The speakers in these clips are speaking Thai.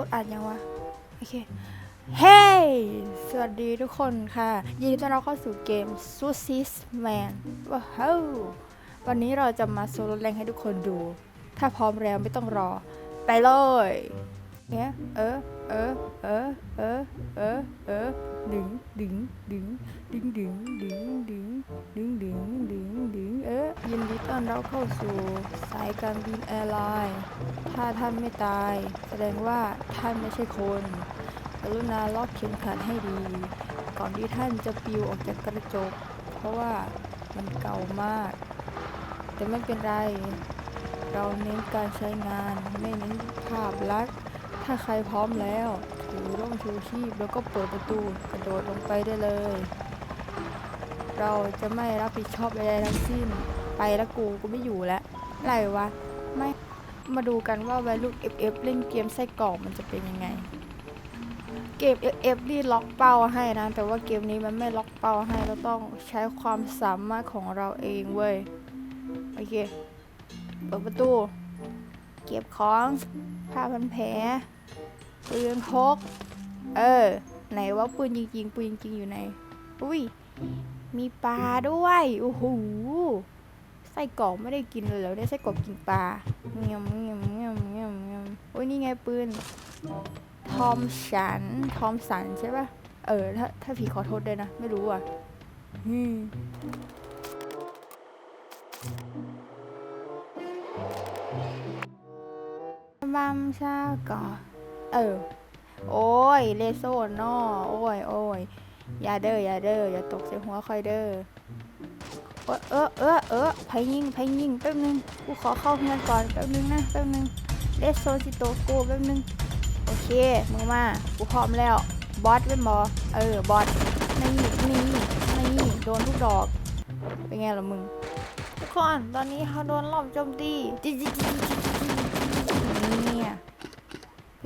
กดอัดยังวะ โอเค เฮ้ยสวัสดีทุกคนค่ะ ยินดีต้อนรับเข้าสู่เกม s u s i s Man ว้าววันนี้เราจะมาโซโลแรงให้ทุกคนดู ถ้าพร้อมแล้วไม่ต้องรอ ไปเลย เนี่ย เออ เออเออเออเออเออดึงดึงดึงดึงดึงดึงดึงดึงดึงดึงดึงเออยินดีต้อนรับเข้าสู่สายการบินแอร์ไลน์ ถ้าท่านไม่ตาย แสดงว่าท่านไม่ใช่คนกรุณาล็อกเข็มขัดให้ดี ก่อนที่ท่านจะปลิวออกจากกระจก เพราะว่ามันเก่ามาก แต่ไม่เป็นไร เราเน้นการใช้งานไม่เน้นภาพลักษณ์ ถ้าใครพร้อมแล้วถือร่มชูชีพแล้วก็เปิดประตูกระโดดลงไปได้เลย เราจะไม่รับผิดชอบใดๆทั้งสิ้น ไปแล้วกูกูไม่อยู่แล้วไรวะไม่มาดูกันว่าวัยรุ่น FF เล่นเกมไส้กรอกมันจะเป็นยังไง เกม FF นี่ล็อกเป้าให้นะ แต่ว่าเกมนี้มันไม่ล็อกเป้าให้เราต้องใช้ความสามารถของเราเองเว้ย โอเค เปิดประตู เก็บของผ้าพันแผล ปืนพก เออ ไหนว่าปืนจริงๆปืนจริงๆอยู่ไหน อุ้ย มีปลาด้วย โอ้โห ไส้กรอกไม่ได้กินเลยแล้วได้ไส้กรอกกินปลาเงียมเงียมเงียมเงียมเงียมโอ้ยนี่ไงปืน ทอมสัน ทอมสันใช่ปะเออ ถ้า ถ้าผีขอโทษด้วยนะ ไม่รู้อะอืมบัมชาก่อ เออ โอ้ย เลโซนอโอ้ยโอ้ยอย่าเด้ออย่าเด้ออย่าตกใส่หัวคอยเด้อเออเออเออเออไพยิงไพยิงแป๊บนึงกูขอเข้าเงินก่อนแป๊บนึงนะแป๊บนึงเลโซซิโตโกแป๊บนึงโอเคมึงมากูพร้อมแล้วบอสเป็นบอเออบอสนี่นี่นี่โดนทุกดอกเป็นไงล่ะมึงทุกคนตอนนี้เขาโดนรอบโจมตีจิจิจิจิจิจิเนี่ยเป็น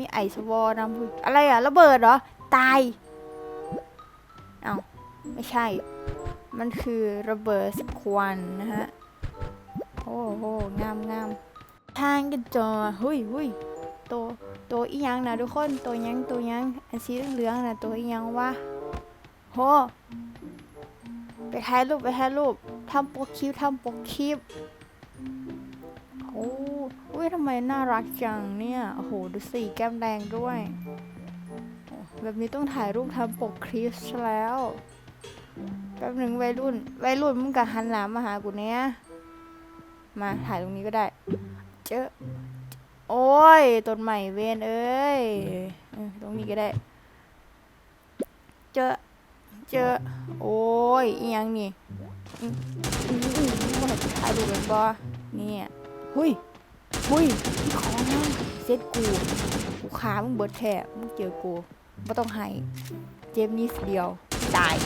มีไอสวอร์นำอุ้ยอะไรอะระเบิดเหรอ ตายเอาไม่ใช่ มันคือระเบิดควันนะฮะ โอ้โหงามงามทางกันจอหุยหุยตัวตัวอียังนะทุกคนตัวยังตัวยังอันสีเหลืองนะตัวอียังวะโหไปถ่ายรูปไปถ่ายรูปทำโปกคลิปทำโปกคลิป อุ้ยทำไมน่ารักจังเนี่ย โอ้โห ดูสีแก้มแดงด้วย แบบนี้ต้องถ่ายรูปทำปกคลิปแล้วแป๊บหนึ่งวัยรุ่นวัยรุ่นมึงกับหันหลังมาหากูเนี้ยมาถ่ายตรงนี้ก็ได้ เจอโอ้ยต้นใหม่เวนเอ้ยเออตรงนี้ก็ได้ เจอเจอโอ้ยอียังนี่มอืมอืมอืมถ่ายรูปเป็นบ่เนี่ยหุย หุยพี่ของมันเซ็ตกูกูขามึงเบิดแท้มึงเจอกูไม่ต้องให้ เจมนิสเดียวตาย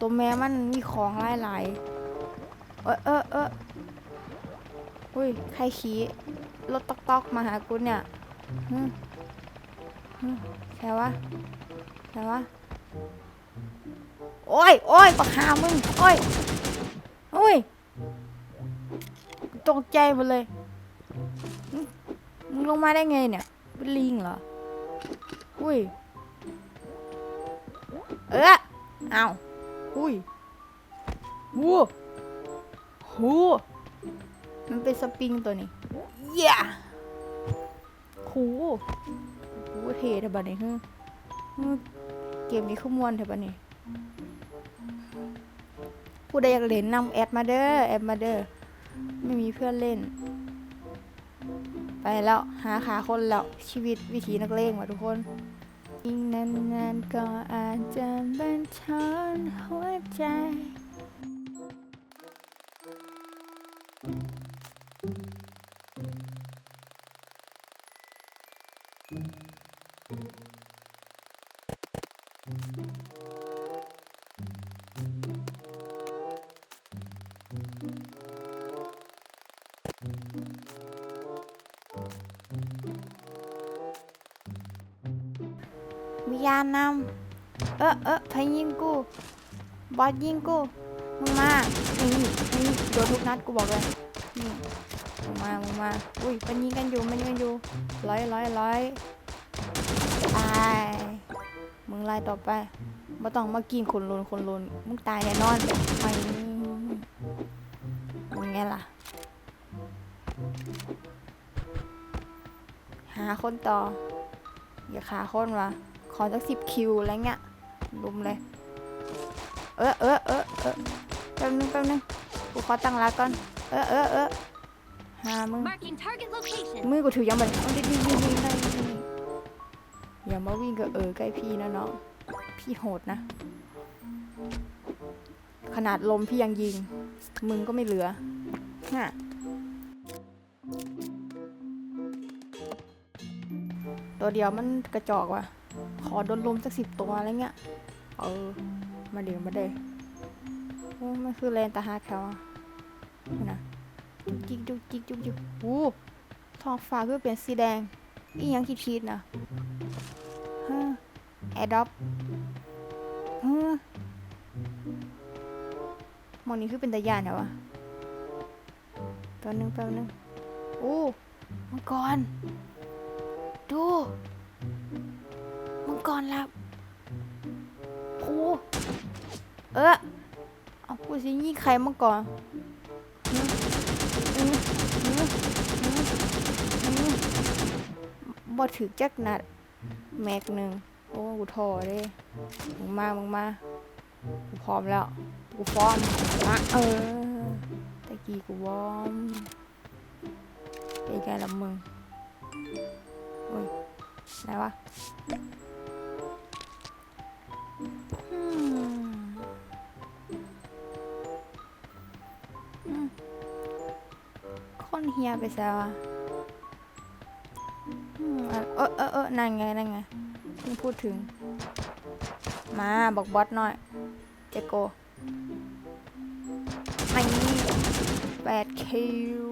ตัวแม่มันมีของหลายหลายๆเออเออเออหุยใครขี่รถตอกตอกมาหากูเนี่ยฮึฮึใช่วะใช่วะโอ้ยโอ้ยปากหามึงโอ้ยโอ้ย ตกใจหมดเลย มึงลงมาได้ไงเนี่ย เป็นลิงเหรอ อุ้ย เออเอาอุ้ยวู้หูมันเป็นสปริงตัวนี้เย้หูหูเท่เถอะบัดนี้ฮึเกมนี้ขมวนเถอะบัดนี้ผู้ใดอยากเล่นนำแอดมาเด้อแอดมาเด้อ ไม่มีเพื่อนเล่น ไปแล้วหาขาคนแล้วชีวิตวิถีนักเลงว่ะทุกคนอีกนานๆก็อาจจะบันทอนหัวใจมี ยานำเออเออใครยิงกูบอสยิงกูมึงมานี่นี่โดนทุกนัดกูบอกเลยนี่มึงมามึงมาอุ้ยมันยิงกันอยู่มันยิงกันอยู่ร้อยร้อยร้อยตายมึงไล่ต่อไปม่ต้องมากินคนลุนคนลุนมึงตายแน่นอนไม่มึงไงล่ะ หาคนต่ออย่าขาคนวะ ขอสักสิบคิวอะไรเงี้ยลุมเลย เออเออเออเออแป๊บนึงแป๊บนึงกูขอตั้งรักก่อน เออเออเออหามึง Marking target location. มือกูถือยังแบบเอาดิดิดิดิได้ดิอย่ามาวิ่งกับเออใกล้พี่นะน้องพี่โหดนะ ขนาดลมพี่ยังยิง มึงก็ไม่เหลือฮะตัวเดียวมันกระจอกว่ะ ขอโดนลมสักสิบตัวอะไรเงี้ย เออ มาเดี๋ยวมาเดี๋ยวโอ้มันคือแลนตาฮาแคลอะน่ะจุกจิกจุกจิกจุกจิกโอ้ท้องฟ้าก็เป็นสีแดง อีหยังคิดคิดนะฮะแอดดอปฮะมองนี้คือเป็นตะยานเหรอวะแป๊บนึงแป๊บนึงโอ้มังกรดู มังกรลับโอ้เออเอากูสิยิงใครมังกรบ่ถึกจักนัด แม็กหนึ่งโอ้กูถอเด้มึงมามึงมากูพร้อมแล้ว กูฟ้อนมาเออตะกี้กูวอมเป็นไงล่ะมึงโอ้ยไหนวะ อืมอืมคนเฮียไปซะวะอืมอะเออเออเออนั่นไงนั่นไงเพิ่งพูดถึง มาบอกบอสหน่อย เจโกไม่แปดคิว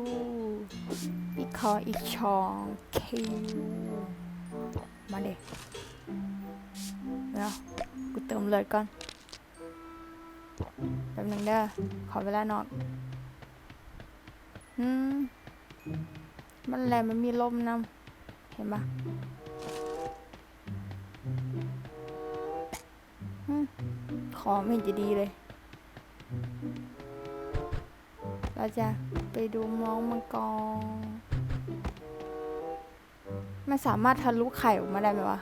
พี่ขออีกชองคิวมาเด็ก เดี๋ยวกูเติมเลือดก่อนแป๊บนึงเด้อขอเวลานอนอืมมันแรงมันมีลมนำเห็นปะอขอไม่จะดีเลย เราจะไปดูมองมังกรมันสามารถทะลุไข่ออกมาได้ไหมวะ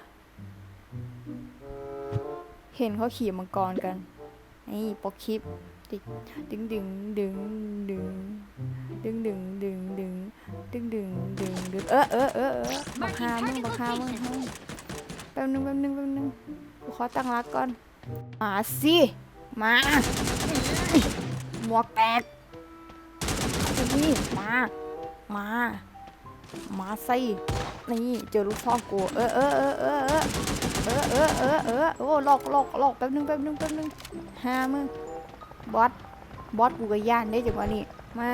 เห็นเขาขี่มังกรกัน นี่ปกคลิปติดดึงดึงดึงดึงดึงดึงดึงดึงดึงดึงดึงดึงเออเออเออเออบักฮามึงบักฮามึงเฮ้ยแป๊บนึงแป๊บนึงแป๊บนึงกูขอตั้งรักก่อน มาสิ มาหมวกแตกนี่มา มา มาใสินี่เจอลูกพ่อกูเออเออเออเออเออเออเออเออเออโอ้หลอกหลอกหลอกแป๊บนึงแป๊บนึงแป๊บนึงหามึงบอสบอสกูก็ย่านได้จังวะนี่มา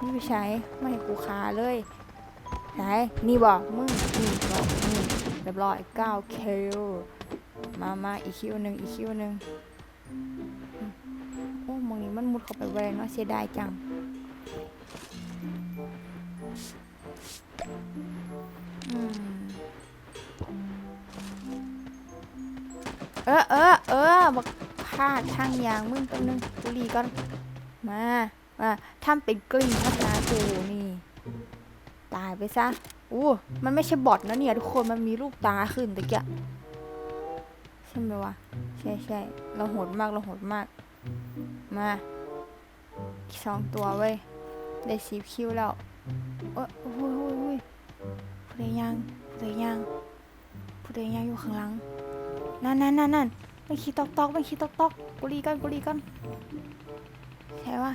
นี่ไปใช้ไม่ให้กูขาเลยไหนนี่บ่มึงนี่บ่นี่เรียบร้อยเก้าเคิวมามาอีกคิวหนึ่งอีกคิวหนึ่งโอ้มึงนี่มันมุดเข้าไปแรงเนาะเสียดายจัง เออเออเออบักพลาดทางยางมึงแป๊บนึงกุลีก่อน มามาทำเป็นกลิ้งพัฒนากูนี่ ตายไปซะอู้มันไม่ใช่บอทนะเนี่ยทุกคนมันมีลูกตาขึ้นตะเกียใช่ไหมวะ ใช่ใช่เราโหดมากเราโหดมาก มาสองตัวเว้ยได้สีคิวแล้วเอ้โอ้ยโอ้ยโอ้ย ใดย่างผู้ดยังผู้ใดย่างอยู่ข้างหลังนั่นนั่นนั่นนั่นไม่คิดตอกตอกไม่คิดตอกตอกกูรีกันกูรีกันใช่ปะ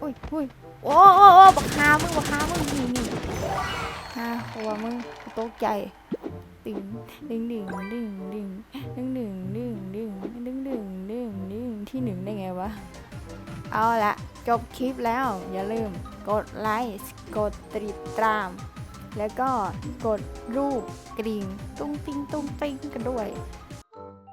อุ้ยอุ้ยโอ้โอ้โอ้บักฮามึงบักฮามึงนี่นี่ฮาหัวมึงต๊ะใจดึงดึงดึงดึงดึงดึงดึงดึงดึงดึงดึงดึงดึงที่หนึ่งได้ไงวะเอาละจบคลิปแล้ว อย่าลืมกดไลค์กดติดตาม แล้วก็กดรูปกริ่งตุ้งติ้งตุ้งติ้งกันด้วย